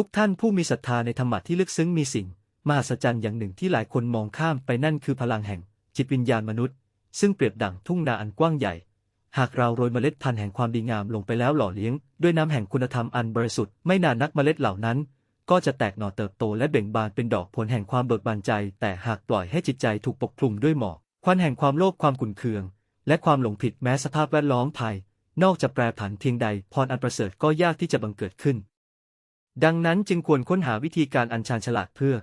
ทุกท่านผู้มีศรัทธาในธรรมะที่ลึกซึ้งมีสิ่งมหัศจรรย์อย่างหนึ่งที่หลายคนมองข้ามไปนั่นคือพลังแห่ง จิตวิญญาณมนุษย์ ซึ่งเปรียบดั่งทุ่งนาอันกว้างใหญ่ หากเราโรยเมล็ดพันธุ์แห่งความดีงามลงไปแล้วหล่อเลี้ยง ด้วยน้ำแห่งคุณธรรมอันบริสุทธิ์ไม่นานนักเมล็ดเหล่านั้น ก็จะแตกหน่อเติบโตและเบ่งบานเป็นดอกผลแห่งความเบิกบานใจ แต่หากปล่อยให้จิตใจถูกปกคลุมด้วยหมอกควันแห่งความโลภความขุ่นเคือง และความหลงผิดแม้สภาพแวดล้อมภายนอกจะแปรผันเพียงใดพรอันประเสริฐก็ยากที่จะบังเกิดขึ้น ดังนั้นจึงควรค้นหาวิธีการอันชาญฉลาดเพื่อ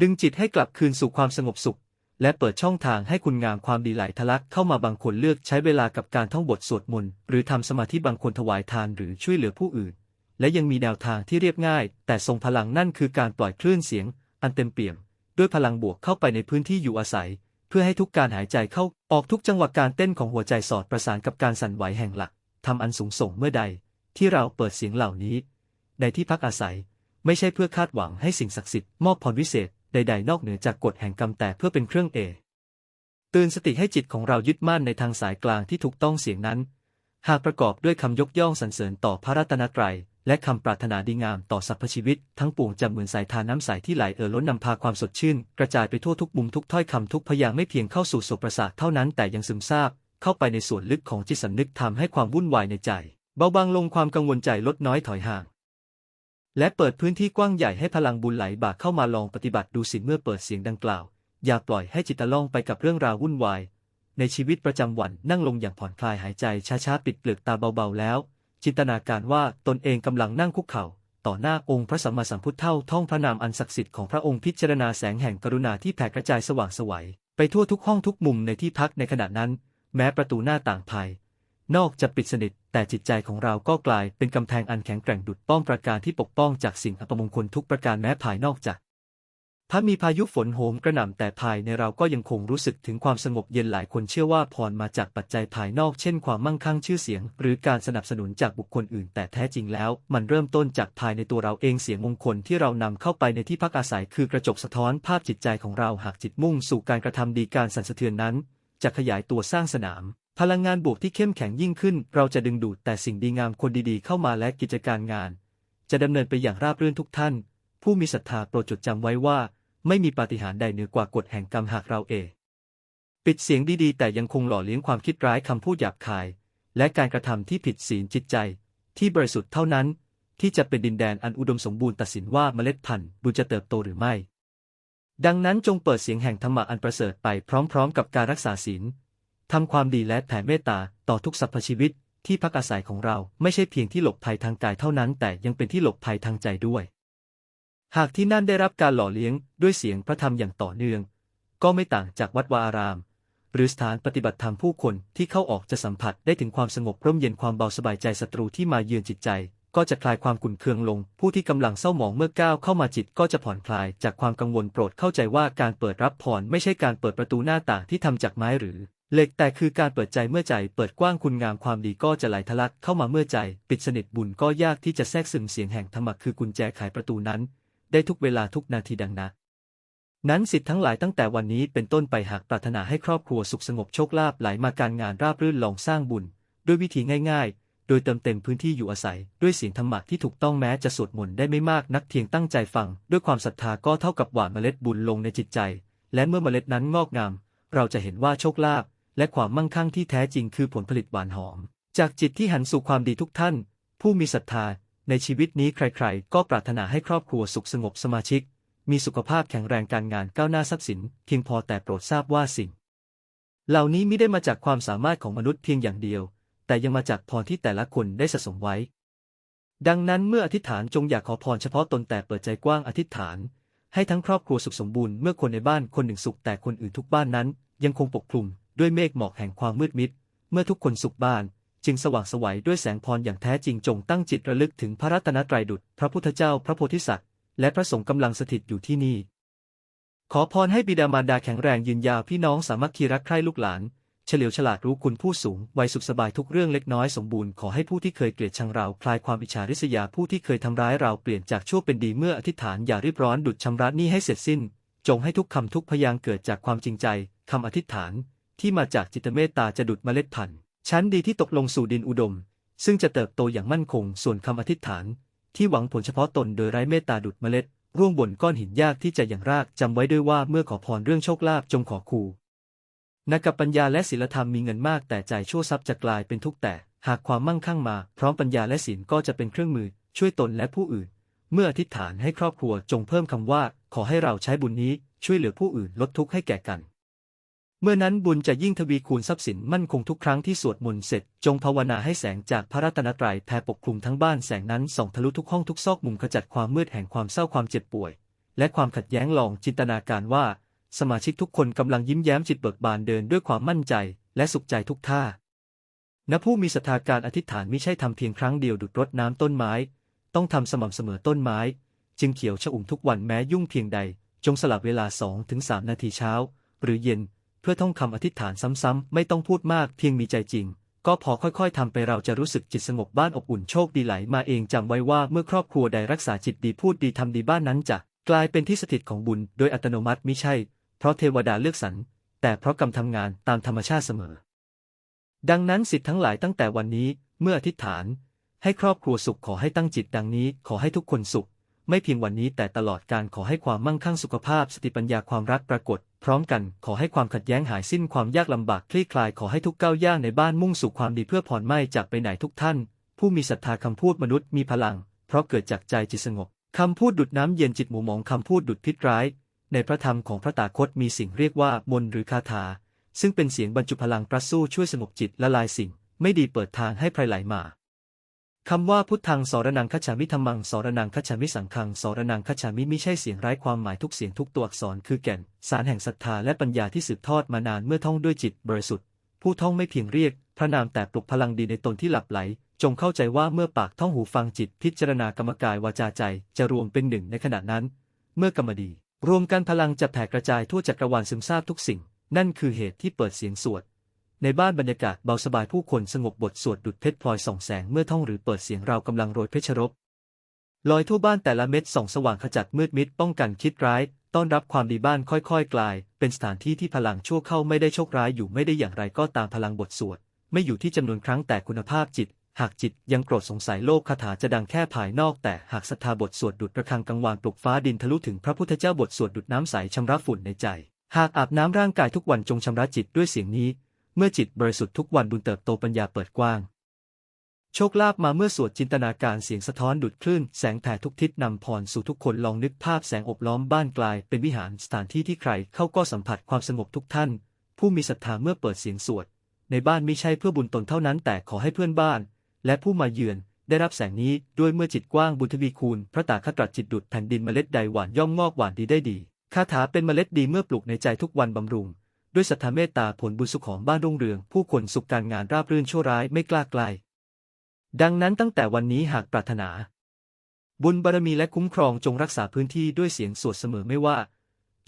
ดึงจิตให้กลับคืนสู่ความสงบสุข และเปิดช่องทางให้คุณงามความดีไหลทะลักเข้ามาบางคนเลือกใช้เวลากับการท่องบทสวดมนต์หรือทำสมาธิบางคนถวายทานหรือช่วยเหลือผู้อื่น และยังมีแนวทางที่เรียบง่าย แต่ทรงพลังนั่นคือการปล่อยคลื่นเสียง อันเต็มเปี่ยม ด้วยพลังบวกเข้าไปในพื้นที่อยู่อาศัย เพื่อให้ทุกการหายใจเข้าออกทุกจังหวะการเต้นของหัวใจสอดประสานกับการสั่นไหวแห่งหลักทำอันสูงส่งเมื่อใด ที่เราเปิดเสียงเหล่านี้ ในที่พักอาศัย ไม่ใช่เพื่อคาดหวังให้สิ่งศักดิ์สิทธิ์มอบพรวิเศษใดๆ นอกเหนือจากกฎแห่งกรรมแต่เพื่อเป็นเครื่องเอตื่นสติให้จิตของเรายึดมั่นในทางสายกลางที่ถูกต้องเสียงนั้น หากประกอบด้วยคำยกย่องสรรเสริญต่อพระรัตนตรัย และคำปรารถนาดีงามต่อสรรพชีวิต ทั้งปวงจะเหมือนสายทานน้ำใสที่ไหลเอ่อล้นนำพาความสดชื่น กระจายไปทั่วทุกมุมทุกถ้อยคำทุกพยางไม่เพียงเข้าสู่สตประสาทเท่านั้นแต่ยังซึมซาบเข้าไปในส่วนลึกของจิตสำนึกทำให้ความวุ่นวายในใจ เบาบางลงความกังวลใจลดน้อยถอยห่าง และเปิดพื้นที่กว้างใหญ่ให้พลังบุญไหลบ่าเข้ามาลองปฏิบัติดูสิเมื่อเปิดเสียงดังกล่าว อย่าปล่อยให้จิตตะล่องไปกับเรื่องราววุ่นวาย ในชีวิตประจำวันนั่งลงอย่างผ่อนคลายหายใจช้าๆปิดเปลือกตาเบาๆแล้ว จินตนาการว่าตนเองกำลังนั่งคุกเข่าต่อหน้าองค์พระสัมมาสัมพุทธเท่าท่องพระนามอันศักดิ์สิทธิ์ของพระองค์พิจารณาแสงแห่งกรุณาที่แผ่กระจายสว่างสวัย ไปทั่วทุกห้องทุกมุมในที่พักในขณะนั้น แม้ประตูหน้าต่างภาย นอกจะปิดสนิท แต่จิตใจของเราก็กลายเป็นกำแพงอันแข็งแกร่งดุดป้องประการที่ปกป้องจากสิ่งอัปมงคลทุกประการแม้ภายนอกจากถ้ามีพายุฝนโหมกระหน่ำแต่ภายในเราก็ยังคงรู้สึกถึงความสงบเย็นหลายคนเชื่อว่าพรมาจากปัจจัยภายนอกเช่นความมั่งคั่งชื่อเสียง หรือการสนับสนุนจากบุคคลอื่น แต่แท้จริงแล้ว มันเริ่มต้นจากภายในตัวเราเองเสียงมงคลที่เรานำเข้าไปในที่พักอาศัยคือกระจกสะท้อนภาพจิตใจของเราหากจิตมุ่งสู่การกระทำดีการสั่นสะเทือนนั้น จะขยายตัวสร้างสนาม พลังงานบวกที่เข้มแข็งยิ่งขึ้น เราจะดึงดูดแต่สิ่งดีงามคนดีๆ เข้ามาและกิจการงาน จะดำเนินไปอย่างราบรื่นทุกท่าน ผู้มีศรัทธาโปรดจดจำไว้ว่า ไม่มีปาฏิหาริย์ใดเหนือกว่ากฎแห่งกรรมหากเราเองปิดเสียงดีๆ แต่ยังคงหล่อเลี้ยงความคิดร้ายคำพูดหยาบคาย และการกระทำที่ผิดศีลจิตใจ ที่บริสุทธิ์เท่านั้น ที่จะเป็นดินแดนอันอุดมสมบูรณ์ตัดสินว่าเมล็ดพันธุ์บุญจะเติบโตหรือไม่ ดังนั้นจงเปิดเสียงแห่งธรรมะอันประเสริฐไปพร้อม ๆ กับการรักษาศีล ทำความดีและแผ่เมตตาต่อทุกสรรพชีวิต ที่พักอาศัยของเราไม่ใช่เพียงที่หลบภัยทางกายเท่านั้น แต่ยังเป็นที่หลบภัยทางใจด้วย หากที่นั่นได้รับการหล่อเลี้ยงด้วยเสียงพระธรรมอย่างต่อเนื่อง ก็ไม่ต่างจากวัดวาอาราม หรือสถานปฏิบัติธรรมผู้คนที่เข้าออกจะสัมผัสได้ถึงความสงบร่มเย็นความเบาสบายใจศัตรูที่มาเยือนจิตใจ ก็จะคลายความขุ่นเคืองลง ผู้ที่กำลังเศร้าหมองเมื่อก้าวเข้ามาจิตก็จะผ่อนคลายจากความกังวลโปรดเข้าใจว่าการเปิดรับพรไม่ใช่การเปิดประตูหน้าต่างที่ทำจากไม้หรือ เหล็กแต่คือการเปิดใจเมื่อใจ เปิดกว้างคุณงามความดีก็จะไหลทะลักเข้ามาเมื่อใจ ปิดสนิทบุญก็ยากที่จะแทรกซึมเสียงแห่งธรรมะคือกุญแจไขประตูนั้น ได้ทุกเวลาทุกนาทีดังนะนั้นสิทธิ์ทั้งหลายตั้งแต่วันนี้เป็นต้นไปหากปรารถนาให้ครอบครัวสุขสงบโชคลาภไหลมาการงานราบรื่นลองสร้างบุญ ด้วยวิธีง่ายๆ โดยเติมเต็มพื้นที่อยู่อาศัย ด้วยเสียงธรรมะที่ถูกต้องแม้จะสวดมนต์ได้ไม่มากนักเพียงตั้งใจฟัง ด้วยความศรัทธาก็เท่ากับหว่านเมล็ดบุญลงในจิตใจ และเมื่อเมล็ดนั้นงอกงาม เราจะเห็นว่าโชคลาภ และความมั่งคั่งที่แท้จริงคือผลผลิตหวานหอม จากจิตที่หันสู่ความดีทุกท่าน ผู้มีศรัทธา ในชีวิตนี้ใครๆ ก็ปรารถนาให้ครอบครัวสุขสงบสมาชิก มีสุขภาพแข็งแรงการงานก้าวหน้าทรัพย์สินเพียงพอแต่โปรดทราบว่าสิ่ง เหล่านี้ไม่ได้มาจากความสามารถของมนุษย์เพียงอย่างเดียว แต่ยังมาจากพรที่แต่ละคนได้สะสมไว้ ดังนั้นเมื่ออธิษฐานจงอย่าขอพรเฉพาะตนแต่เปิดใจกว้างอธิษฐาน ให้ทั้งครอบครัวสุขสมบูรณ์เมื่อคนในบ้านคนหนึ่งสุขแต่คนอื่นทุกบ้านนั้น ยังคงปกคลุม ด้วยเมฆหมอกแห่งความมืดมิด เมื่อทุกคนสุขบ้าน จึงสว่างสวัยด้วยแสงพรอย่างแท้จริงจงตั้งจิตระลึกถึงพระรัตนตรัยดุจพระพุทธเจ้าพระโพธิสัตว์ และพระสงฆ์กำลังสถิตอยู่ที่นี่ ขอพรให้บิดามารดาแข็งแรงยืนยาวพี่น้องสามัคคีรักใคร่ลูกหลานเฉลียวฉลาดรู้คุณผู้สูงวัยสุขสบายทุกเรื่องเล็กน้อยสมบูรณ์ขอให้ผู้ที่เคยเกลียดชังเราคลายความอิจฉาริษยาผู้ที่เคยทำร้ายเราเปลี่ยนจากชั่วเป็นดีเมื่ออธิษฐานอย่ารีบร้อนดุดชำระหนี้ให้เสร็จสิ้น จงให้ทุกคำทุกพยางเกิดจากความจริงใจคำอธิษฐาน ที่มาจากจิตเมตตาจะดุดเมล็ดพันธุ์ชั้นดีที่ตกลงสู่ดินอุดม ซึ่งจะเติบโตอย่างมั่นคง ส่วนคำอธิษฐาน ที่หวังผลเฉพาะตนโดยไร้เมตตาดุดเมล็ด ร่วงบนก้อนหินยากที่จะอย่างรากจำไว้ด้วยว่าเมื่อขอพรเรื่องโชคลาภจงขอคูนักกับปัญญาและศีลธรรมมีเงินมากแต่ใจชั่วทรัพย์จะกลายเป็นทุกข์แต่ หากความมั่งคั่งมา พร้อมปัญญาและศีลก็จะเป็นเครื่องมือ ช่วยตนและผู้อื่น เมื่ออธิษฐานให้ครอบครัวจงเพิ่มคำว่า ขอให้เราใช้บุญนี้ช่วยเหลือผู้อื่นลดทุกข์ให้แก่กัน เมื่อนั้นบุญจะยิ่งทวีคูณทรัพย์สินมั่นคงทุกครั้งที่สวดมนต์เสร็จ จงภาวนาให้แสงจากพระรัตนตรัยแผ่ปกคลุมทั้งบ้านแสงนั้นส่องทะลุทุกห้องทุกซอกมุมขจัดความมืดแห่งความเศร้าความเจ็บป่วย และความขัดแย้งลองจินตนาการว่า สมาชิกทุกคนกำลังยิ้มแย้มจิตเบิกบานเดินด้วยความมั่นใจ และสุขใจทุกท่าณผู้มีศรัทธาการอธิษฐานไม่ใช่ทำเพียงครั้งเดียวดุดรดน้ำต้นไม้ ต้องทำสม่ำเสมอต้นไม้ จึงเขียวชอุ่มทุกวันแม้ยุ่งเพียงใด จงสลับเวลาสองถึงสามนาทีเช้า หรือเย็น พื่อท่องคำอธิษฐานซ้ำๆ ไม่ต้องพูดมากเพียงมีใจจริง ก็พอค่อยๆทำไปเราจะรู้สึกจิตสงบบ้านอบอุ่นโชคดีไหลมาเองจำไว้ว่าเมื่อครอบครัวใดรักษาจิตดีพูดดีทำดีบ้านนั้นจะกลายเป็นที่สถิตของบุญโดยอัตโนมัติมิใช่ เพราะเทวดาเลือกสรรแต่เพราะกรรมทำงานตามธรรมชาติเสมอ ดังนั้นสิทธิ์ทั้งหลายตั้งแต่วันนี้เมื่ออธิษฐาน ให้ครอบครัวสุขขอให้ตั้งจิตดังนี้ ขอให้ทุกคนสุข ไม่เพียงวันนี้แต่ตลอดการขอให้ความมั่งคั่งสุขภาพสติปัญญาความรักปรากฏพร้อมกันขอให้ความขัดแย้งหายสิ้นความยากลำบากคลี่คลายขอให้ทุกก้าวย่างในบ้านมุ่งสู่ความดีเพื่อผ่อนไม่จากไปไหนทุกท่าน ผู้มีศรัทธาคำพูดมนุษย์มีพลัง เพราะเกิดจากใจจิตสงบคำพูดดุดน้ำเย็นจิตหมู่หมองคำพูดดุดพิษร้าย ในพระธรรมของพระตาคตมีสิ่งเรียกว่ามนหรือคาถา ซึ่งเป็นเสียงบรรจุพลังประสู้ช่วยสงบจิตละลายสิ่ง ไม่ดีเปิดทางให้ไพรไหลมา คำว่าพุทธังสรนังคัจฉามิธรรมังสรนังคัจฉามิสังฆังสรนังคัจฉามิไม่ใช่เสียงไร้ความหมายทุกเสียงทุกตัวอักษรคือแก่น สารแห่งศรัทธาและปัญญาที่สืบทอดมานานเมื่อท่องด้วยจิตบริสุทธิ์ ผู้ท่องไม่เพียงเรียก พระนามแต่ปลุกพลังดีในตนที่หลับไหล จงเข้าใจว่าเมื่อปากท่องหูฟังจิตพิจารณากรรมกายวาจาใจ จะรวมเป็นหนึ่งในขณะนั้น เมื่อกรรมดี รวมกันพลังจะแผ่กระจายทั่วจักรวาลซึมซาบทุกสิ่ง นั่นคือเหตุที่เปิดเสียงสวด ในบ้านบรรยากาศเบาสบายผู้คนสงบบทสวดดุดเพชรพลอยส่องแสงเมื่อท่องหรือเปิดเสียงเรากำลังโรยเพชรรบลอยทั่วบ้านแต่ละเม็ดส่องสว่างขจัดมืดมิดป้องกันคิดร้าย ต้อนรับความดีบ้านค่อยๆ กลาย เป็นสถานที่ที่พลังชั่วเข้าไม่ได้โชคร้ายอยู่ไม่ได้อย่างไรก็ตามพลังบทสวด ไม่อยู่ที่จำนวนครั้งแต่คุณภาพจิต หากจิตยังโกรธสงสัยโลกคาถาจะดังแค่ภายนอก แต่หากศรัทธาบทสวดดุดระฆังกังวานปลุกฟ้าดินทะลุถึงพระพุทธเจ้าบทสวดดุดน้ำใสชำระฝุ่นในใจ หากอาบน้ำร่างกายทุกวันจงชำระจิตด้วยเสียงนี้ เมื่อจิตบริสุทธิ์ทุกวันบุญเติบโตปัญญาเปิดกว้าง โชคลาภมาเมื่อสวดจินตนาการเสียงสะท้อนดุดคลื่น แสงแผ่ทุกทิศนำพรสู่ทุกคนลองนึกภาพแสงอบล้อมบ้านกลาย เป็นวิหารสถานที่ที่ใครเข้าก็สัมผัสความสงบทุกท่าน ผู้มีศรัทธาเมื่อเปิดเสียงสวด ในบ้านไม่ใช่เพื่อบุญตนเท่านั้นแต่ขอให้เพื่อนบ้าน และผู้มาเยือนได้รับแสงนี้ด้วยเมื่อจิตกว้างบุญทวีคูณ พระตาคตรัสจิตดุดแผ่นดินเมล็ดใดหวานย่อมงอกหวานดีได้ดีคาถาเป็นเมล็ดดีเมื่อปลูกในใจทุกวันบำรุง ด้วยศรัทธาเมตตาผลบุญสุขของบ้านรุ่งเรือง ผู้คนสุขการงานราบรื่นชั่วร้ายไม่กล้าไกล ดังนั้นตั้งแต่วันนี้หากปรารถนา บุญบารมีและคุ้มครองจงรักษาพื้นที่ด้วยเสียงสวดเสมอไม่ว่า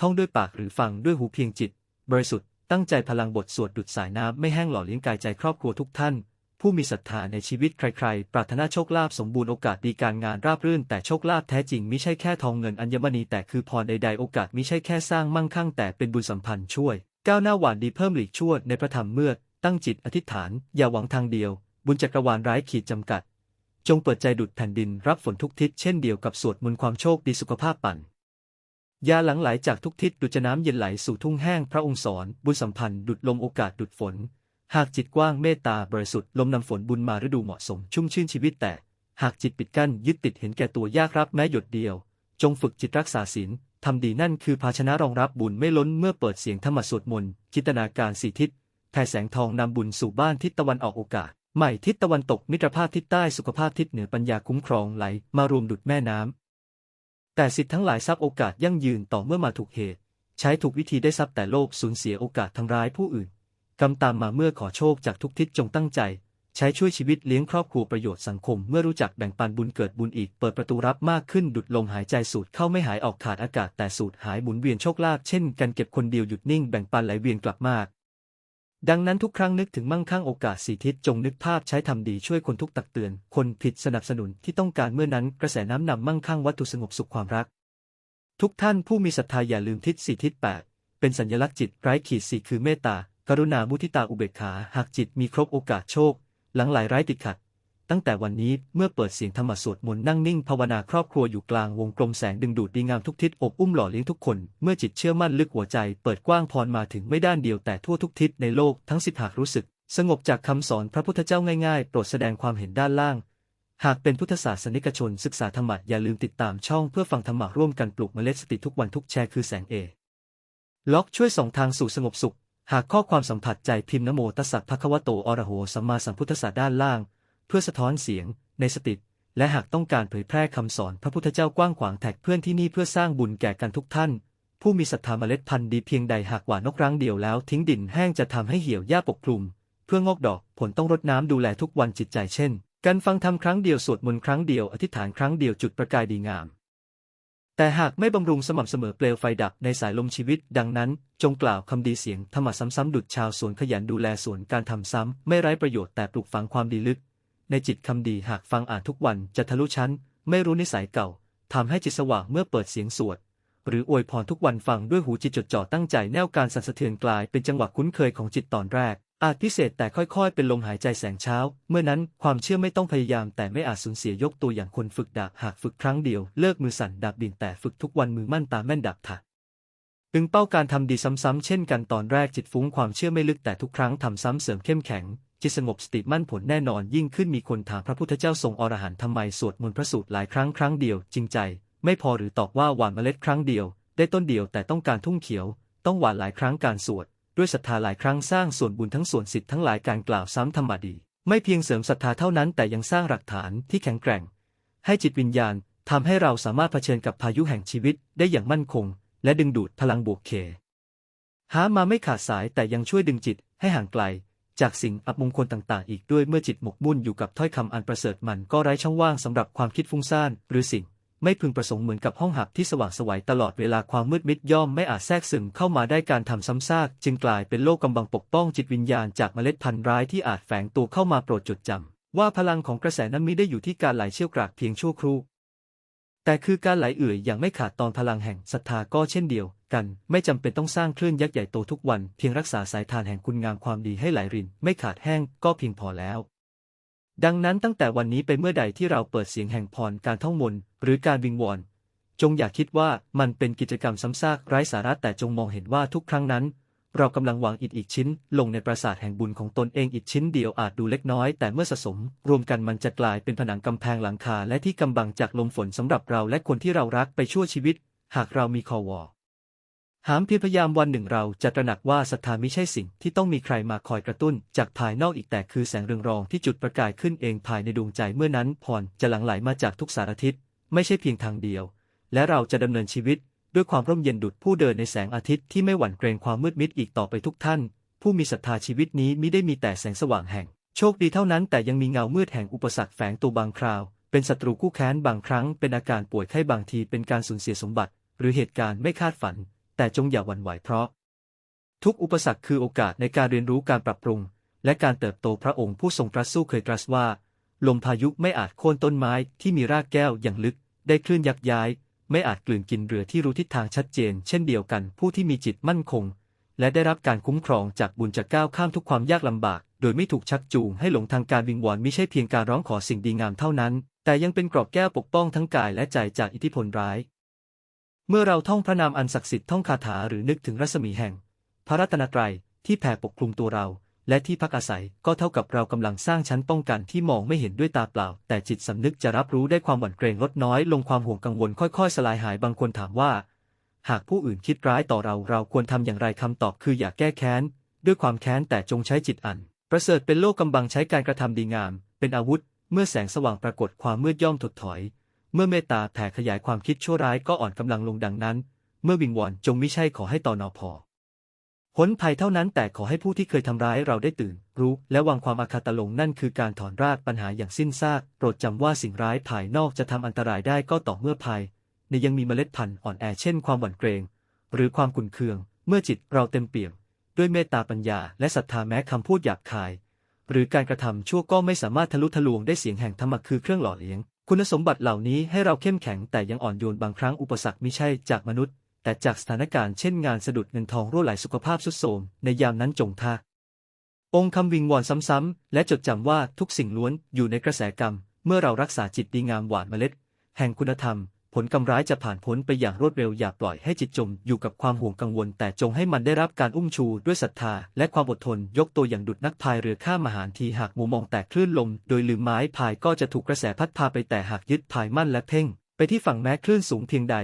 ท่องด้วยปากหรือฟังด้วยหูเพียงจิต บริสุทธิ์ตั้งใจพลังบทสวดดุดสายน้ำไม่แห้งหล่อเลี้ยงกายใจครอบครัวทุกท่าน ผู้มีศรัทธาในชีวิตใครๆ ปรารถนาโชคลาภสมบูรณ์โอกาสดีการงานราบรื่น แต่โชคลาภแท้จริงไม่ใช่แค่ทองเงินอัญมณีแต่คือพรใดๆโอกาสไม่ใช่แค่สร้างมั่งคั่งแต่เป็นบุญสัมพันธ์ช่วย ก้าวหน้าหวานดีเพิ่มหลีกชั่วในพระธรรมเมื่อ ตั้งจิตอธิษฐาน อย่าหวังทางเดียว บุญจักรวาลร้ายขีดจำกัด จงเปิดใจดุดแผ่นดินรับฝนทุกทิศเช่นเดียวกับสวดมนต์ความโชคดีสุขภาพปั่นยาหลังไหลจากทุกทิศดุจน้ำเย็นไหลสู่ทุ่งแห้งพระองค์สอน บุญสัมพันธ์ดุดลมโอกาสดุดฝน หากจิตกว้างเมตตาบริสุทธิ์ลมนำฝนบุญมาฤดูเหมาะสมชุ่มชื่นชีวิตแต่ หากจิตปิดกั้นยึดติดเห็นแก่ตัวยากรับแม้หยดเดียว จงฝึกจิตรักษาศีล ทำดีนั่นคือภาชนะรองรับบุญไม่ล้นเมื่อเปิดเสียงธรรมสวดมนต์จินตนาการสี่ทิศแผ่แสงทองนำบุญสู่บ้านทิศตะวันออกโอกาส ใหม่ทิศตะวันตกมิตรภาพทิศใต้สุขภาพทิศเหนือปัญญาคุ้มครองไหลมารวมดุดแม่น้ำแต่สิทธิ์ทั้งหลายทรัพย์โอกาสยั่งยืนต่อเมื่อมาถูกเหตุ ใช้ถูกวิธีได้ทรัพย์แต่โลภสูญเสียโอกาสทำร้ายผู้อื่นกำตามมาเมื่อขอโชคจากทุกทิศจงตั้งใจ ใช้ช่วยชีวิตเลี้ยงครอบครัวประโยชน์สังคม เมื่อรู้จักแบ่งปันบุญเกิดบุญอีก เปิดประตูรับมากขึ้นดุดลมหายใจสูดเข้าไม่หายออกขาดอากาศแต่สูดหายหมุนเวียนโชคลาภเช่นกันเก็บคนเดียวหยุดนิ่งแบ่งปันไหลเวียนกลับมาก ดังนั้นทุกครั้งนึกถึงมั่งคั่งโอกาสสีทิศจงนึกภาพใช้ทำดีช่วยคนทุกตักเตือน คนผิดสนับสนุนที่ต้องการเมื่อนั้นกระแสน้ำนำมั่งคั่งวัตถุสงบสุขความรัก ทุกท่านผู้มีศรัทธาอย่าลืมทิศสี่ทิศแปดเป็นสัญลักษณ์จิตไร้ขีดสี่คือเมตตากรุณามุทิตาอุเบกขา หากจิตมีครบโอกาสโชค หลังหลไร้ติดขัด ตั้งแต่วันนี้เมื่อเปิดเสียงธรรมสวดมนต์นั่งนิ่งภาวนาครอบครัวอยู่กลางวงกลมแสงดึงดูดดีงามทุกทิศอบอุ้มหล่อเลี้ยงทุกคน เมื่อจิตเชื่อมั่นลึกหัวใจ เปิดกว้างพรมาถึงไม่ด้านเดียวแต่ทั่วทุกทิศในโลกทั้งสิบหากรู้สึก สงบจากคำสอนพระพุทธเจ้าง่ายๆ โปรดแสดงความเห็นด้านล่าง หากเป็นพุทธศาสนิกชนศึกษาธรรมะอย่าลืมติดตามช่องเพื่อฟังธรรมะร่วมกันปลูกเมล็ดสติทุกวันทุกแชร์คือแสงเอล็อกช่วยส่งทางสู่สงบสุข หากข้อความสัมผัสใจพิมพ์นโมตัสสะภะคะวะโตอรโหสัมมาสัมพุทธสสะด้านล่าง เพื่อสะท้อนเสียง ในสติและหากต้องการเผยแพร่คำสอนพระพุทธเจ้ากว้างขวางแท็กเพื่อนที่นี่เพื่อสร้างบุญแก่กันทุกท่าน ผู้มีศรัทธาเมล็ดพันธุ์ดีเพียงใดหากหว่านกรั้งเดียวแล้วทิ้งดินแห้งจะทำให้เหี่ยวหญ้าปกคลุม เพื่องอกดอกผลต้องรดน้ำดูแลทุกวันจิตใจเช่น การฟังธรรมครั้งเดียวสวดมนต์ครั้งเดียวอธิษฐานครั้งเดียวจุดประกายดีงาม แต่หากไม่บำรุงสม่ำเสมอเปลวไฟดับในสายลมชีวิต ดังนั้น จงกล่าวคำดีเสียงธรรมะซ้ำๆดุจชาวสวนขยันดูแลสวนการทำซ้ำ ไม่ไร้ประโยชน์แต่ปลูกฝังความดีลึก ในจิตคำดีหากฟังอ่านทุกวันจะทะลุชั้น ไม่รู้นิสัยเก่าทำให้จิตสว่างเมื่อเปิดเสียงสวด หรืออวยพรทุกวันฟังด้วยหูจิตจดจ่อตั้งใจแนวการสั่นสะเทือนกลายเป็นจังหวะคุ้นเคยของจิตตอนแรก อาจพิเศษแต่ค่อยๆ เป็นลมหายใจแสงเช้า เมื่อนั้นความเชื่อไม่ต้องพยายามแต่ไม่อาจสูญเสียยกตัวอย่างคนฝึกดาบหากฝึกครั้งเดียว เลิกมือสั่นดาบดิ่งแต่ฝึกทุกวันมือมั่นตาแม่นดับถักตึงเป้าการทำดีซ้ำๆเช่นกันตอนแรกจิตฟุ้งความเชื่อไม่ลึกแต่ทุกครั้งทำซ้ำเสริมเข้มแข็งจิตสงบสติมั่นผลแน่นอนยิ่งขึ้นมีคนถามพระพุทธเจ้าทรงอรหันต์ทำไมสวดมนต์พระสูตรหลายครั้งครั้งเดียวจริงใจ ไม่พอหรือตอบว่าหว่านเมล็ดครั้งเดียว ได้ต้นเดียวแต่ต้องการทุ่งเขียว ต้องหว่านหลายครั้งการสวด ด้วยศรัทธาหลายครั้งสร้างส่วนบุญทั้งส่วนสิทธิ์ทั้งหลายการกล่าวซ้ำธรรมะดี ไม่เพียงเสริมศรัทธาเท่านั้นแต่ยังสร้างหลักฐานที่แข็งแกร่ง ให้จิตวิญญาณทำให้เราสามารถเผชิญกับพายุแห่งชีวิตได้อย่างมั่นคง และดึงดูดพลังบวกเค หามาไม่ขาดสายแต่ยังช่วยดึงจิตให้ห่างไกล จากสิ่งอับมงคลต่างๆ อีกด้วยเมื่อจิตหมกมุ่นอยู่กับถ้อยคำอันประเสริฐมันก็ไร้ช่องว่างสำหรับความคิดฟุ้งซ่านหรือสิ่ง ไม่พึงประสงค์เหมือนกับห้องหับที่สว่างสวัยตลอดเวลาความมืดมิดย่อมไม่อาจแทรกซึมเข้ามาได้การทำซ้ำซากจึงกลายเป็นโลกกำบังปกป้องจิตวิญญาณจากเมล็ดพันธุ์ร้ายที่อาจแฝงตัวเข้ามาโปรดจดจำว่าพลังของกระแสนั้นมิได้อยู่ที่การไหลเชี่ยวกรากเพียงชั่วครู่ แต่คือการไหลเอื่อยอย่างไม่ขาดตอนพลังแห่งศรัทธาก็เช่นเดียวกัน ไม่จำเป็นต้องสร้างคลื่นยักษ์ใหญ่โตทุกวัน เพียงรักษาสายทานแห่งคุณงามความดีให้ไหลริน ไม่ขาดแห้งก็เพียงพอแล้ว ดังนั้นตั้งแต่วันนี้ไปเมื่อใดที่เราเปิดเสียงแห่งพรการท่องมนต์หรือการวิงวอน จงอย่าคิดว่ามันเป็นกิจกรรมซ้ำซากไร้สาระแต่จงมองเห็นว่าทุกครั้งนั้น เรากำลังวางอิฐอีกชิ้น ลงในปราสาทแห่งบุญของตนเองอีกชิ้นเดียวอาจดูเล็กน้อย แต่เมื่อสะสม รวมกันมันจะกลายเป็นผนังกำแพงหลังคาและที่กำบังจากลมฝนสำหรับเราและคนที่เรารักไปชั่วชีวิต หากเรามีคอวอ หามเพียรพยายามวันหนึ่งเราจะตระหนักว่าศรัทธาไม่ใช่สิ่งที่ต้องมีใครมาคอยกระตุ้น จากภายนอกอีกแต่คือแสงเรืองรองที่จุดประกายขึ้นเองภายในดวงใจเมื่อนั้นพรจะหลั่งไหลมาจากทุกสารทิศไม่ใช่เพียงทางเดียว และเราจะดำเนินชีวิต ด้วยความร่มเย็นดุจผู้เดินในแสงอาทิตย์ที่ไม่หวั่นเกรงความมืดมิดอีกต่อไปทุกท่าน ผู้มีศรัทธาชีวิตนี้มิได้มีแต่แสงสว่างแห่ง โชคดีเท่านั้นแต่ยังมีเงามืดแห่งอุปสรรคแฝงตัวบางคราว เป็นศัตรูคู่แค้นบางครั้ง เป็นอาการป่วยไข้บางทีเป็นการสูญเสียสมบัติ หรือเหตุการณ์ไม่คาดฝัน แต่จงอย่าหวั่นไหวเพราะ ทุกอุปสรรคคือโอกาสในการเรียนรู้การปรับปรุง และการเติบโตพระองค์ผู้ทรงตรัสสู้เคยตรัสว่า ลมพายุไม่อาจโค่นต้นไม้ที่มีรากแก้วอย่างลึก ได้คลื่นยักย้าย ไม่อาจกลืนกินเรือที่รู้ทิศทางชัดเจน เช่นเดียวกันผู้ที่มีจิตมั่นคง และได้รับการคุ้มครองจากบุญจะก้าวข้ามทุกความยากลำบากโดยไม่ถูกชักจูงให้หลงทางการวิงวอนไม่ใช่เพียงการร้องขอสิ่งดีงามเท่านั้น แต่ยังเป็นกรอบแก้วปกป้องทั้งกายและใจจากอิทธิพลร้าย เมื่อเราท่องพระนามอันศักดิ์สิทธิ์ท่องคาถาหรือนึกถึงรัศมีแห่ง พระรัตนตรัยที่แผ่ปกคลุมตัวเรา และที่พักอาศัยก็เท่ากับเรากำลังสร้างชั้นป้องกันที่มองไม่เห็นด้วยตาเปล่า แต่จิตสำนึกจะรับรู้ได้ความหวั่นเกรงลดน้อยลงความห่วงกังวลค่อยๆ สลายหายบางคนถามว่า หากผู้อื่นคิดร้ายต่อเราเราควรทำอย่างไรคำตอบคืออย่าแก้แค้น ด้วยความแค้นแต่จงใช้จิตอัน ประเสริฐเป็นโลกกำบังใช้การกระทำดีงาม เป็นอาวุธ เมื่อแสงสว่างปรากฏความมืดย่อมถดถอย เมื่อเมตตาแผ่ขยายความคิดชั่วร้ายก็อ่อนกำลังลงดังนั้น เมื่อวิงวอนจงไม่ใช่ขอให้ต่อนอพอพ้นภัยเท่านั้นแต่ขอให้ผู้ที่เคยทำร้ายเราได้ตื่น รู้ และวางความอาฆาตลงนั่นคือการถอนรากปัญหาอย่างสิ้นซาก โปรดจำว่าสิ่งร้ายภายนอกจะทำอันตรายได้ก็ต่อเมื่อภายในยังมีเมล็ดพันธุ์อ่อนแอเช่นความหวั่นเกรง หรือความขุ่นเคือง เมื่อจิตเราเต็มเปี่ยม ด้วยเมตตาปัญญา และศรัทธาแม้คำพูดหยาบคาย หรือการกระทำชั่วก็ไม่สามารถทะลุทะลวงได้เสียงแห่งธรรมะคือเครื่องหล่อเลี้ยง คุณสมบัติเหล่านี้ให้เราเข้มแข็งแต่ยังอ่อนโยนบางครั้งอุปสรรคมิใช่จากมนุษย์ แต่จากสถานการณ์เช่นงานสะดุดเงินทองรั่วไหลสุขภาพสุดโทรมในยามนั้นจงท่าองค์คำวิงวอนซ้ำๆ และจดจำว่าทุกสิ่งล้วนอยู่ในกระแสกรรม เมื่อเรารักษาจิตดีงามหวานเมล็ด แห่งคุณธรรม ผลกำร้ายจะผ่านพ้นไปอย่างรวดเร็วอย่าปล่อยให้จิตจมอยู่กับความห่วงกังวล แต่จงให้มันได้รับการอุ้มชูด้วยศรัทธา และความอดทนยกตัวอย่างดุจนักพายเรือข้ามมหานทีหากมุมมองแตกคลื่นลม โดยลืมไม้พายก็จะถูกกระแสพัดพาไปแต่หากยึดพายมั่นและเพ่ง ไปที่ฝั่งแม้คลื่นสูงเพียงใด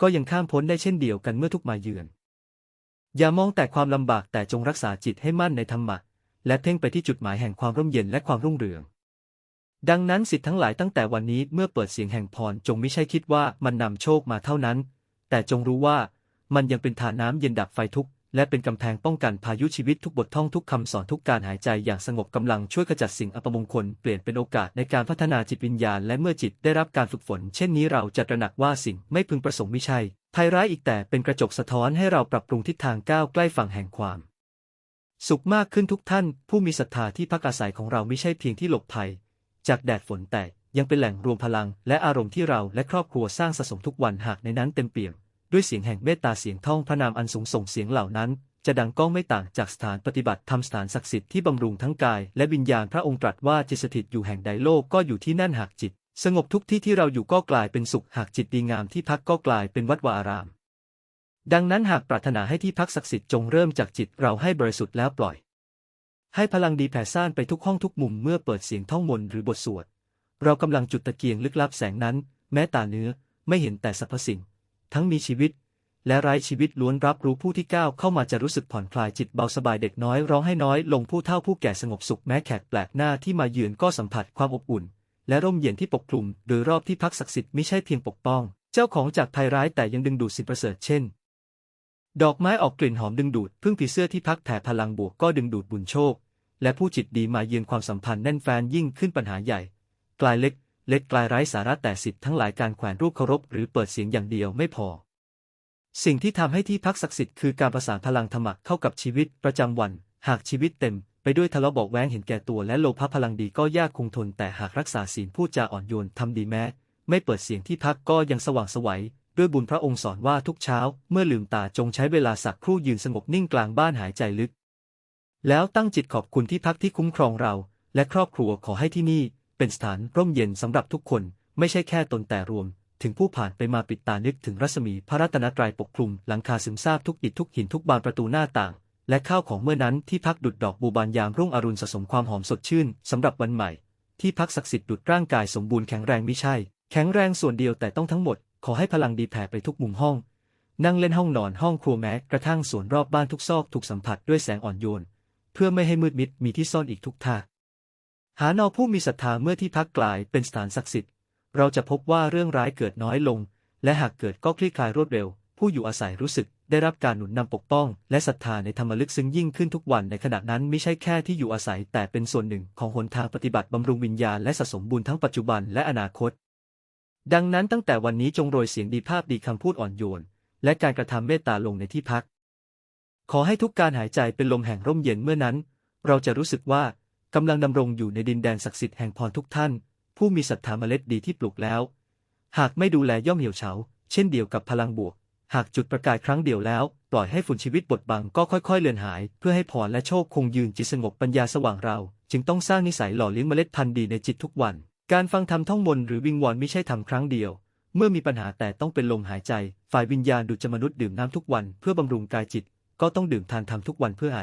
ก็ยังข้ามพ้นได้เช่นเดียวกันเมื่อทุกมาเยือน อย่ามองแต่ความลำบากแต่จงรักษาจิตให้มั่นในธรรมะและเพ่งไปที่จุดหมายแห่งความร่มเย็นและความรุ่งเรือง ดังนั้นสิทธิ์ทั้งหลายตั้งแต่วันนี้เมื่อเปิดเสียงแห่งพรจงไม่ใช่คิดว่ามันนำโชคมาเท่านั้น แต่จงรู้ว่ามันยังเป็นฐานน้ำเย็นดับไฟทุกและเป็นกำแพงป้องกันพายุชีวิตทุกบทท่องทุกคำสอนทุกการหายใจอย่างสงบกำลังช่วยขจัดสิ่งอัปมงคลเปลี่ยนเป็นโอกาสในการพัฒนาจิตวิญญาณและเมื่อจิตได้รับการฝึกฝน เช่นนี้เราจะตระหนักว่าสิ่งไม่พึงประสงค์ไม่ใช่ภัยร้ายอีกแต่เป็นกระจกสะท้อนให้เราปรับปรุงทิศทางก้าวใกล้ฝั่งแห่งความ สุขมากขึ้นทุกท่าน ผู้มีศรัทธาที่พักอาศัยของเราไม่ใช่เพียงที่หลบภัย จากแดดฝนแต่ยังเป็นแหล่งรวมพลังและอารมณ์ที่เราและครอบครัวสร้างสะสมทุกวันหากในนั้นเต็มเปี่ยมด้วยเสียงแห่งเมตตาเสียงท่องพระนามอันสูงส่งเสียงเหล่านั้น จะดังก้องไม่ต่างจากสถานปฏิบัติธรรมสถานศักดิ์สิทธิ์ที่บำรุงทั้งกายและวิญญาณพระองค์ตรัสว่าจิตสถิตอยู่แห่งใดโลกก็อยู่ที่นั่นหากจิต สงบทุกที่ที่เราอยู่ก็กลายเป็นสุขหากจิตดีงามที่พักก็กลายเป็นวัดวาอาราม ดังนั้นหากปรารถนาให้ที่พักศักดิ์สิทธิ์จงเริ่มจากจิตเราให้บริสุทธิ์แล้วปล่อย ให้พลังดีแผ่ซ่านไปทุกห้องทุกมุมเมื่อเปิดเสียงท่องมนต์หรือบทสวด เรากำลังจุดตะเกียงลึกลับแสงนั้น แม้ตาเนื้อไม่เห็นแต่สรรพสิ่ง ทั้งมีชีวิต และไร้ชีวิตล้วนรับรู้ผู้ที่ก้าวเข้ามาจะรู้สึกผ่อนคลายจิตเบาสบายเด็กน้อยร้องให้น้อยลงผู้เฒ่าผู้แก่สงบสุขแม้แขกแปลกหน้าที่มาเยือนก็สัมผัสความอบอุ่น และร่มเย็นที่ปกคลุม โดยรอบที่พักศักดิ์สิทธิ์ไม่ใช่เพียงปกป้อง เจ้าของจากภัยร้ายแต่ยังดึงดูดสิ่งประเสริฐเช่น ดอกไม้ออกกลิ่นหอมดึงดูดพึ่งผีเสื้อที่พักแผ่พลังบวกก็ดึงดูดบุญโชค และผู้จิตดีมาเยือนความสัมพันธ์แน่นแฟนยิ่งขึ้นปัญหาใหญ่ กลายเล็ก เล็กกลายไร้สาระแต่สิทธิ์ทั้งหลายการแขวนรูปเคารพหรือเปิดเสียงอย่างเดียวไม่พอ สิ่งที่ทำให้ที่พักศักดิ์สิทธิ์คือการประสานพลังธรรมะเข้ากับชีวิตประจำวัน หากชีวิตเต็ม ไปด้วยทะเลาะเบอกแว้งเห็นแก่ตัวและโลภะพลังดีก็ยากคงทน แต่หากรักษาศีลพูดจาอ่อนโยนทำดีแม้ ไม่เปิดเสียงที่พักก็ยังสว่างสวัย ด้วยบุญพระองค์สอนว่าทุกเช้า เมื่อลืมตาจงใช้เวลาสักครู่ยืนสงบนิ่งกลางบ้านหายใจลึก แล้วตั้งจิตขอบคุณที่พักที่คุ้มครองเรา และครอบครัวขอให้ที่นี่ เป็นสถานร่มเย็นสำหรับทุกคน ไม่ใช่แค่ตนแต่รวม ถึงผู้ผ่านไปมาปิดตานึกถึงรัศมีพระรัตนตรัยปกคลุม หลังคาซึมซาบทุกอิฐทุกหินทุกบานประตูหน้าต่าง และข้าวของเมื่อนั้นที่พักดุดดอกบูบานยามรุ่งอรุณสะสมความหอมสดชื่นสำหรับวันใหม่ ที่พักศักดิ์สิทธิ์ดุดร่างกายสมบูรณ์แข็งแรงไม่ใช่ แข็งแรงส่วนเดียวแต่ต้องทั้งหมด ขอให้พลังดีแผ่ไปทุกมุมห้อง นั่งเล่นห้องนอนห้องครัวแม้กระทั่งสวนรอบบ้านทุกซอกถูกสัมผัสด้วยแสงอ่อนโยน เพื่อไม่ให้มืดมิดมีที่ซ่อนอีกทุกท่าหานอผู้มีศรัทธาเมื่อที่พักกลายเป็นสถานศักดิ์สิทธิ์ เราจะพบว่าเรื่องร้ายเกิดน้อยลง และหากเกิดก็คลี่คลายรวดเร็ว ผู้อยู่อาศัยรู้สึกได้รับการหนุนนำปกป้อง และศรัทธาในธรรมลึกซึ้งยิ่งขึ้นทุกวันในขณะนั้นไม่ใช่แค่ที่อยู่อาศัยแต่เป็นส่วนหนึ่งของหนทางปฏิบัติบำรุงวิญญาณและสะสมบุญทั้งปัจจุบันและอนาคต ดังนั้นตั้งแต่วันนี้จงโรยเสียงดีภาพดีคำพูดอ่อนโยน และการกระทำเมตตาลงในที่พัก ขอให้ทุกการหายใจเป็นลมแห่งร่มเย็นเมื่อนั้น เราจะรู้สึกว่ากำลังดำรงอยู่ในดินแดนศักดิ์สิทธิ์แห่งพรทุกท่าน ผู้มีศรัทธาเมล็ดดีที่ปลูกแล้ว หากไม่ดูแลย่อมเหี่ยวเฉา เช่นเดียวกับพลังบวก หากจุดประกายครั้งเดียวแล้ว ปล่อยให้ฝุ่นชีวิตบดบังก็ค่อยๆเลือนหาย เพื่อให้พรและโชคคงยืนจิตสงบปัญญาสว่างเรา จึงต้องสร้างนิสัยหล่อเลี้ยงเมล็ดพันธุ์ดีในจิตทุกวัน การฟังธรรมท่องมนต์หรือวิงวอนไม่ใช่ทำครั้งเดียว เมื่อมีปัญหาแต่ต้องเป็นลมหายใจ ฝ่ายวิญญาณดุจมนุษย์ดื่มน้ำทุกวันเพื่อบำรุงกายจิต ก็ต้องดื่มทานธรรมทุกวันเพื่อไอ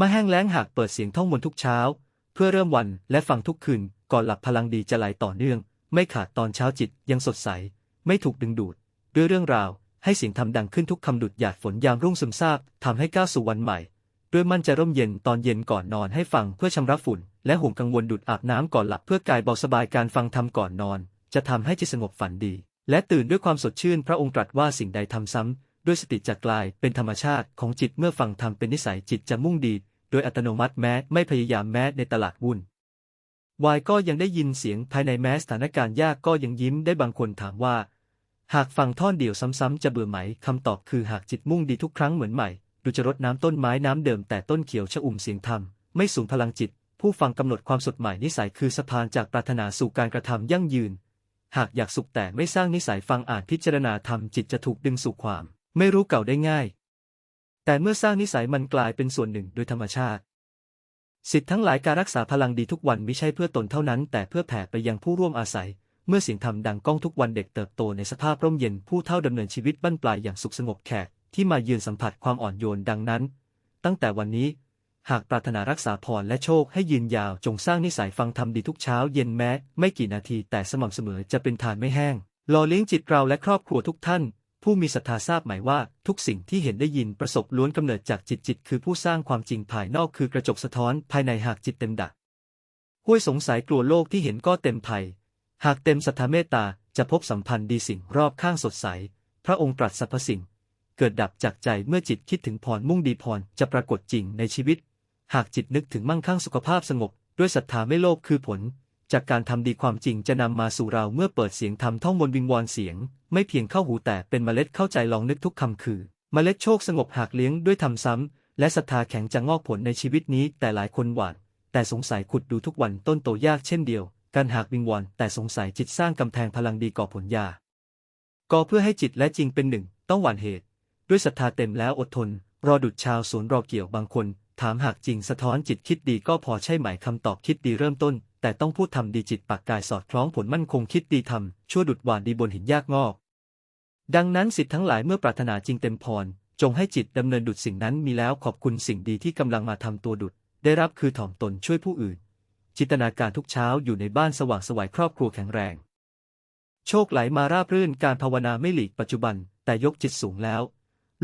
มาแห้งแล้งหากเปิดเสียงท่องมนต์ทุกเช้า เพื่อเริ่มวันและฟังทุกคืนก่อนหลับพลังดีจะไหลต่อเนื่อง ไม่ขาดตอนเช้าจิตยังสดใส ไม่ถูกดึงดูด ด้วยเรื่องราวให้เสียงธรรมดังขึ้นทุกคำดุดหยาดฝนยามรุ่งซึมซาบทำให้ก้าวสู่วันใหม่ ด้วยมั่นใจร่มเย็นตอนเย็นก่อนนอนให้ฟังเพื่อชำระฝุ่น และห่วงกังวลดุดอาบน้ำก่อนหลับเพื่อกายเบาสบายการฟังธรรมก่อนนอน จะทำให้จิตสงบฝันดี และตื่นด้วยความสดชื่นพระองค์ตรัสว่าสิ่งใดทำซ้ำด้วยสติจะกลายเป็นธรรมชาติของจิตเมื่อฟังธรรมเป็นนิสัยจิตจะมุ่งดี โดยอัตโนมัติแม้ไม่พยายามแม้ในตลาดวุ่นวายก็ยังได้ยินเสียงภายในแม้สถานการณ์ยากก็ยังยิ้มได้บางคนถามว่า หากฟังท่อนเดียวซ้ำๆจะเบื่อไหมคำตอบคือหากจิตมุ่งดีทุกครั้งเหมือนใหม่ ดูจะรดน้ำต้นไม้น้ำเดิมแต่ต้นเขียวชะอุ่มเสียงธรรมไม่สูญพลังจิต ผู้ฟังกำหนดความสดใหม่นิสัยคือสะพานจากปรารถนาสู่การกระทำยั่งยืน หากอยากสุขแต่ไม่สร้างนิสัยฟังอ่านพิจารณาธรรมจิตจะถูกดึงสู่ความ ไม่รู้เก่าได้ง่าย แต่เมื่อสร้างนิสัยมันกลายเป็นส่วนหนึ่งโดยธรรมชาติ สิทธิ์ทั้งหลายการรักษาพลังดีทุกวันไม่ใช่เพื่อตนเท่านั้น แต่เพื่อแผ่ไปยังผู้ร่วมอาศัย เมื่อเสียงธรรมดังก้องทุกวันเด็กเติบโตในสภาพร่มเย็นผู้เท่าดำเนินชีวิตบั้นปลายอย่างสุขสงบแขกที่มาเยือนสัมผัสความอ่อนโยนดังนั้น ตั้งแต่วันนี้ หากปรารถนารักษาพรและโชคให้ยืนยาวจงสร้างนิสัยฟังธรรมดีทุกเช้าเย็นแม้ ไม่กี่นาทีแต่สม่ำเสมอจะเป็นทานไม่แห้งหล่อเลี้ยงจิตเราและครอบครัวทุกท่าน ผู้มีศรัทธาทราบหมายว่าทุกสิ่งที่เห็นได้ยินประสบล้วนกำเนิดจากจิตจิต คือผู้สร้างความจริงภายนอกคือกระจกสะท้อนภายในหากจิตเต็มดักห้วยสงสัยกลัวโลกที่เห็นก็เต็มภัย หากเต็มศรัทธาเมตตาจะพบสัมพันธ์ดีสิ่งรอบข้างสดใส พระองค์ตรัสสรรพสิ่ง เกิดดับจากใจเมื่อจิตคิดถึงพรมุ่งดีพรจะปรากฏจริงในชีวิต หากจิตนึกถึงมั่งคั่งสุขภาพสงบ ด้วยศรัทธาไม่โลภคือผล จากการทำดีความจริงจะนำมาสู่เราเมื่อเปิดเสียงธรรมท่องบนวิงวอนเสียง ไม่เพียงเข้าหูแต่เป็นเมล็ดเข้าใจลองนึกทุกคำคือ เมล็ดโชคสงบหากเลี้ยงด้วยธรรมซ้ำและศรัทธาแข็งจะงอกผลในชีวิตนี้ แต่หลายคนหวานแต่สงสัยขุดดูทุกวันต้นโตยากเช่นเดียวกันหากวิงวอนแต่สงสัยจิตสร้างกำแพงพลังดีก่อผลยาก่อเพื่อให้จิตและจริงเป็นหนึ่ง ต้องหวานเหตุ ด้วยศรัทธาเต็มแล้วอดทน รอดุดชาวสวนรอเกี่ยวบางคน ถามหากจริงสะท้อนจิตคิดดีก็พอใช่ไหมคำตอบคิดดีเริ่มต้น แต่ต้องพูดทำดีจิตปากกายสอดคล้องผลมั่นคงคิดดีทำชั่วดุดหวานดีบนหินยากงอก ดังนั้นสิทธิ์ทั้งหลายเมื่อปรารถนาจริงเต็มพร จงให้จิตดำเนินดุดสิ่งนั้นมีแล้วขอบคุณสิ่งดีที่กำลังมาทำตัวดุด ได้รับคือถ่อมตนช่วยผู้อื่น จิตนาการทุกเช้าอยู่ในบ้านสว่างสวายครอบครัวแข็งแรง โชคไหลมาราบรื่นการภาวนาไม่หลีกปัจจุบัน แต่ยกจิตสูงแล้ว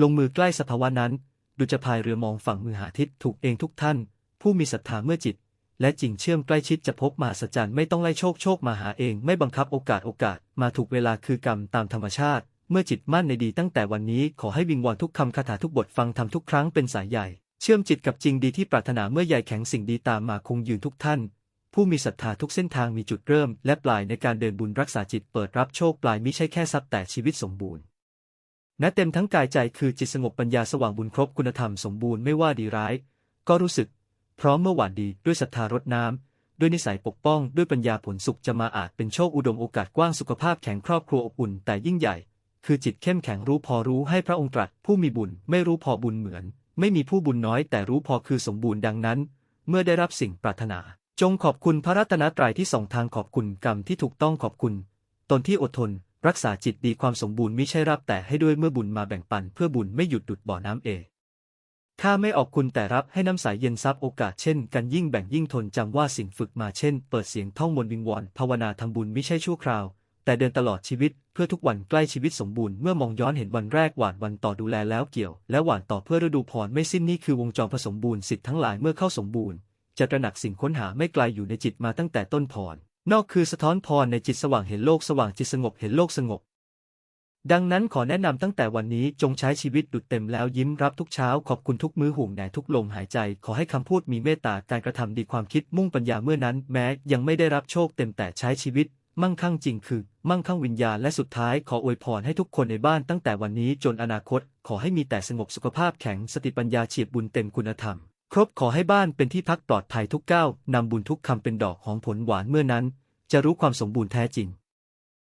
ลงมือใกล้สภาวะนั้น ดูจะพายเรือมองฝั่งมือหาทิศถูกเองทุกท่าน ผู้มีศรัทธาเมื่อจิต และจริงเชื่อมใกล้ชิดจะพบมหัศจรรย์ไม่ต้องไล่โชคโชคมาหาเองไม่บังคับโอกาสโอกาสมาถูกเวลาคือกรรมตามธรรมชาติ เมื่อจิตมั่นในดีตั้งแต่วันนี้ขอให้วิงวอนทุกคำคาถาทุกบทฟังทำทุกครั้งเป็นสายใหญ่ เชื่อมจิตกับจริงดีที่ปรารถนาเมื่อใหญ่แข็งสิ่งดีตามมาคงยืนทุกท่าน ผู้มีศรัทธาทุกเส้นทางมีจุดเริ่ม และปลายในการเดินบุญรักษาจิตเปิดรับโชคปลายมิใช่แค่ทรัพย์แต่ชีวิตสมบูรณ์ ณเต็มทั้งกายใจคือจิตสงบปัญญาสว่างบุญครบคุณธรรมสมบูรณ์ไม่ว่าดีร้าย ก็รู้สึก พร้อมเมื่อหวานดีด้วยศรัทธารดน้ำด้วยนิสัยปกป้องด้วยปัญญาผลสุขจะมาอาจเป็นโชคอุดมโอกาสกว้างสุขภาพแข็งครอบครัวอบอุ่นแต่ยิ่งใหญ่ คือจิตเข้มแข็งรู้พอรู้ให้พระองค์ตรัสผู้มีบุญไม่รู้พอบุญเหมือน ไม่มีผู้บุญน้อยแต่รู้พอคือสมบูรณ์ดังนั้น เมื่อได้รับสิ่งปรารถนา จงขอบคุณพระรัตนตรัยที่ส่งทางขอบคุณกรรมที่ถูกต้องขอบคุณ ตนที่อดทน รักษาจิตดีความสมบูรณ์มิใช่รับแต่ให้ด้วยเมื่อบุญมาแบ่งปันเพื่อบุญไม่หยุดดุดบ่อน้ำเอข้าไม่ออกคุณแต่รับให้น้ำใสเย็นซับโอกาสเช่นกันยิ่งแบ่งยิ่งทนจำว่าสิ่งฝึกมาเช่น เปิดเสียงท่องมนต์วิงวอนภาวนาทำบุญมิใช่ชั่วคราว แต่เดินตลอดชีวิตเพื่อทุกวันใกล้ชีวิตสมบูรณ์เมื่อมองย้อนเห็นวันแรกหวานวันต่อดูแลแล้วเกี่ยว และหวานต่อเพื่อฤดูพรไม่สิ้นนี่คือวงจรผสมบูรณ์สิทธิ์ทั้งหลายเมื่อเข้าสมบูรณ์จะตระหนักสิ่งค้นหาไม่ไกลอยู่ในจิตมาตั้งแต่ต้นพร นอกคือสะท้อนพรในจิตสว่างเห็นโลกสว่างจิตสงบเห็นโลกสงบ ดังนั้นขอแนะนำตั้งแต่วันนี้จงใช้ชีวิตดุดเต็มแล้วยิ้มรับทุกเช้า ขอบคุณทุกมื้อห่วงแหนทุกลมหายใจ ขอให้คำพูดมีเมตตาการกระทำดีความคิดมุ่งปัญญาเมื่อนั้นแม้ยังไม่ได้รับโชคเต็มแต่ใช้ชีวิต มั่งคั่งจริงคือ มั่งคั่งวิญญาณและสุดท้ายขออวยพรให้ทุกคนในบ้านตั้งแต่วันนี้จนอนาคต ขอให้มีแต่สงบสุขภาพแข็งสติปัญญาเฉียบบุญเต็มคุณธรรม ครบขอให้บ้านเป็นที่พักปลอดภัยทุกก้าวนำบุญทุกคำเป็นดอกของผลหวานเมื่อนั้น จะรู้ความสมบูรณ์แท้จริง